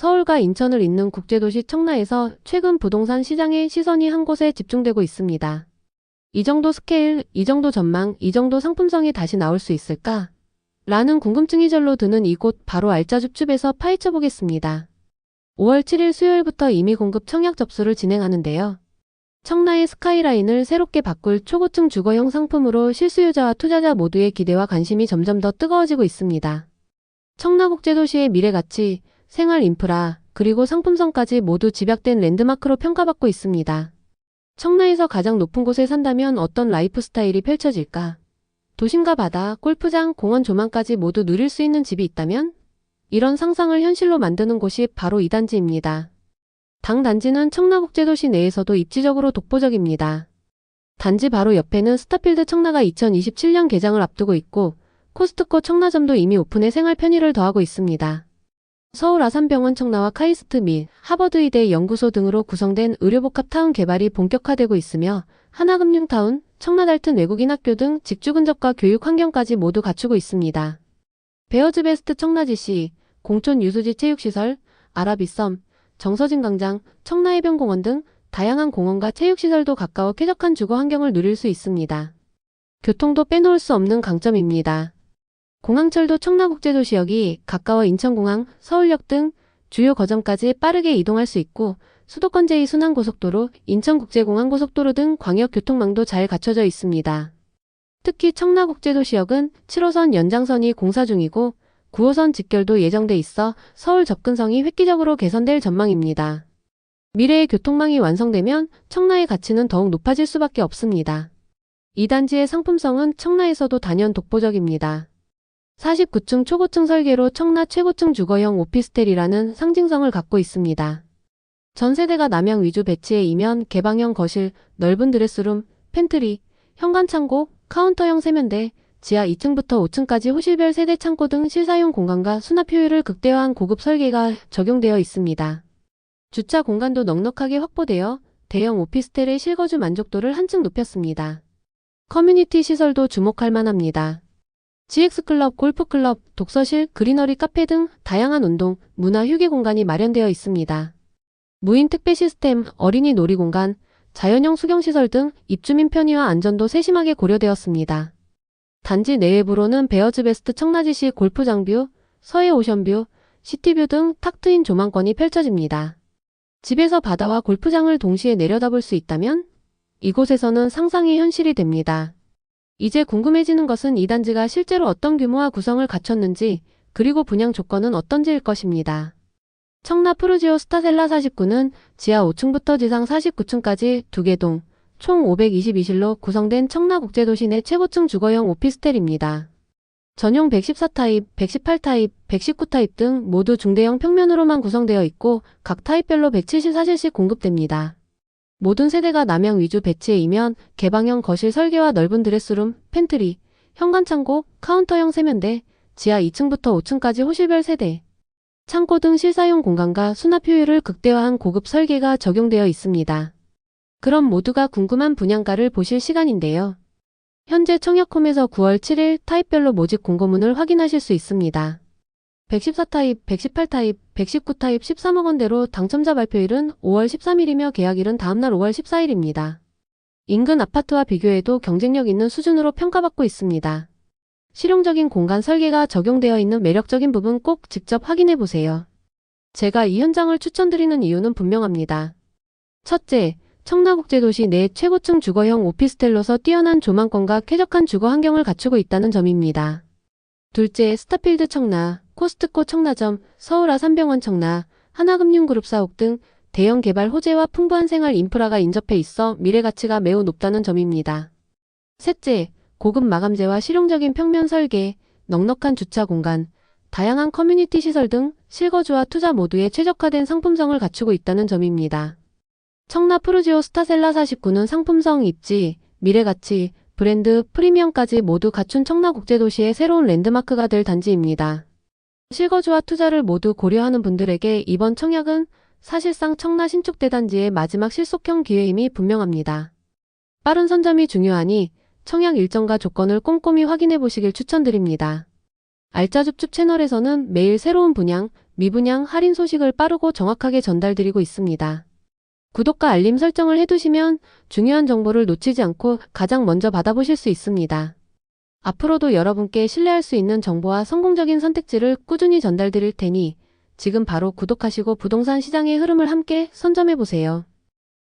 서울과 인천을 잇는 국제도시 청라에서 최근 부동산 시장의 시선이 한 곳에 집중되고 있습니다. 이 정도 스케일, 이 정도 전망, 이 정도 상품성이 다시 나올 수 있을까? 라는 궁금증이 절로 드는 이곳 바로 알짜줍줍에서 파헤쳐 보겠습니다. 5월 7일 수요일부터 이미 공급 청약 접수를 진행하는데요. 청라의 스카이라인을 새롭게 바꿀 초고층 주거형 상품으로 실수요자와 투자자 모두의 기대와 관심이 점점 더 뜨거워지고 있습니다. 청라국제도시의 미래 가치, 생활 인프라, 그리고 상품성까지 모두 집약된 랜드마크로 평가받고 있습니다. 청라에서 가장 높은 곳에 산다면 어떤 라이프 스타일이 펼쳐질까? 도심과 바다, 골프장, 공원 조망까지 모두 누릴 수 있는 집이 있다면? 이런 상상을 현실로 만드는 곳이 바로 이 단지입니다. 당 단지는 청라국제도시 내에서도 입지적으로 독보적입니다. 단지 바로 옆에는 스타필드 청라가 2027년 개장을 앞두고 있고 코스트코 청라점도 이미 오픈해 생활 편의를 더하고 있습니다. 서울 아산병원 청라와 카이스트 및 하버드의대 연구소 등으로 구성된 의료복합타운 개발이 본격화되고 있으며 하나금융타운, 청라달튼 외국인 학교 등 직주 근접과 교육 환경까지 모두 갖추고 있습니다. 베어즈베스트 청라지시, 공촌 유수지 체육시설, 아라비섬, 정서진 광장, 청라해변공원 등 다양한 공원과 체육시설도 가까워 쾌적한 주거 환경을 누릴 수 있습니다. 교통도 빼놓을 수 없는 강점입니다. 공항철도 청라국제도시역이 가까워 인천공항, 서울역 등 주요 거점까지 빠르게 이동할 수 있고 수도권 제2순환고속도로, 인천국제공항 고속도로 등 광역교통망도 잘 갖춰져 있습니다. 특히 청라국제도시역은 7호선 연장선이 공사 중이고 9호선 직결도 예정돼 있어 서울 접근성이 획기적으로 개선될 전망입니다. 미래의 교통망이 완성되면 청라의 가치는 더욱 높아질 수밖에 없습니다. 이 단지의 상품성은 청라에서도 단연 독보적입니다. 49층 초고층 설계로 청라 최고층 주거형 오피스텔이라는 상징성을 갖고 있습니다. 전 세대가 남양 위주 배치에 이면 개방형 거실, 넓은 드레스룸, 팬트리, 현관 창고, 카운터형 세면대, 지하 2층부터 5층까지 호실별 세대 창고 등 실사용 공간과 수납 효율을 극대화한 고급 설계가 적용되어 있습니다. 주차 공간도 넉넉하게 확보되어 대형 오피스텔의 실거주 만족도를 한층 높였습니다. 커뮤니티 시설도 주목할 만합니다. GX클럽, 골프클럽, 독서실, 그리너리 카페 등 다양한 운동, 문화 휴게 공간이 마련되어 있습니다. 무인 택배 시스템, 어린이 놀이공간, 자연형 수경시설 등 입주민 편의와 안전도 세심하게 고려되었습니다. 단지 내외부로는 베어즈베스트 청라지시 골프장뷰, 서해 오션뷰, 시티뷰 등 탁 트인 조망권이 펼쳐집니다. 집에서 바다와 골프장을 동시에 내려다볼 수 있다면 이곳에서는 상상이 현실이 됩니다. 이제 궁금해지는 것은 이 단지가 실제로 어떤 규모와 구성을 갖췄는지 그리고 분양 조건은 어떤지일 것입니다. 청라 푸르지오 스타셀라 49는 지하 5층부터 지상 49층까지 2개 동, 총 522실로 구성된 청라국제도시 내 최고층 주거형 오피스텔입니다. 전용 114타입, 118타입, 119타입 등 모두 중대형 평면으로만 구성되어 있고 각 타입별로 174실씩 공급됩니다. 모든 세대가 남양 위주 배치에 이면 개방형 거실 설계와 넓은 드레스룸, 팬트리, 현관창고, 카운터형 세면대, 지하 2층부터 5층까지 호실별 세대, 창고 등 실사용 공간과 수납 효율을 극대화한 고급 설계가 적용되어 있습니다. 그럼 모두가 궁금한 분양가를 보실 시간인데요. 현재 청약홈에서 9월 7일 타입별로 모집 공고문을 확인하실 수 있습니다. 114타입, 118타입, 119타입 13억 원대로 당첨자 발표일은 5월 13일이며 계약일은 다음날 5월 14일입니다. 인근 아파트와 비교해도 경쟁력 있는 수준으로 평가받고 있습니다. 실용적인 공간 설계가 적용되어 있는 매력적인 부분 꼭 직접 확인해 보세요. 제가 이 현장을 추천드리는 이유는 분명합니다. 첫째, 청라국제도시 내 최고층 주거형 오피스텔로서 뛰어난 조망권과 쾌적한 주거 환경을 갖추고 있다는 점입니다. 둘째, 스타필드 청라, 코스트코 청라점, 서울 아산병원 청라, 하나금융그룹 사옥 등 대형 개발 호재와 풍부한 생활 인프라가 인접해 있어 미래 가치가 매우 높다는 점입니다. 셋째, 고급 마감재와 실용적인 평면 설계, 넉넉한 주차 공간, 다양한 커뮤니티 시설 등 실거주와 투자 모두에 최적화된 상품성을 갖추고 있다는 점입니다. 청라 푸르지오 스타셀라 49는 상품성 입지, 미래가치, 브랜드, 프리미엄까지 모두 갖춘 청라국제도시의 새로운 랜드마크가 될 단지입니다. 실거주와 투자를 모두 고려하는 분들에게 이번 청약은 사실상 청라 신축 대단지의 마지막 실속형 기회임이 분명합니다. 빠른 선점이 중요하니 청약 일정과 조건을 꼼꼼히 확인해 보시길 추천드립니다. 알짜줍줍 채널에서는 매일 새로운 분양, 미분양 할인 소식을 빠르고 정확하게 전달드리고 있습니다. 구독과 알림 설정을 해두시면 중요한 정보를 놓치지 않고 가장 먼저 받아보실 수 있습니다. 앞으로도 여러분께 신뢰할 수 있는 정보와 성공적인 선택지를 꾸준히 전달드릴 테니 지금 바로 구독하시고 부동산 시장의 흐름을 함께 선점해 보세요.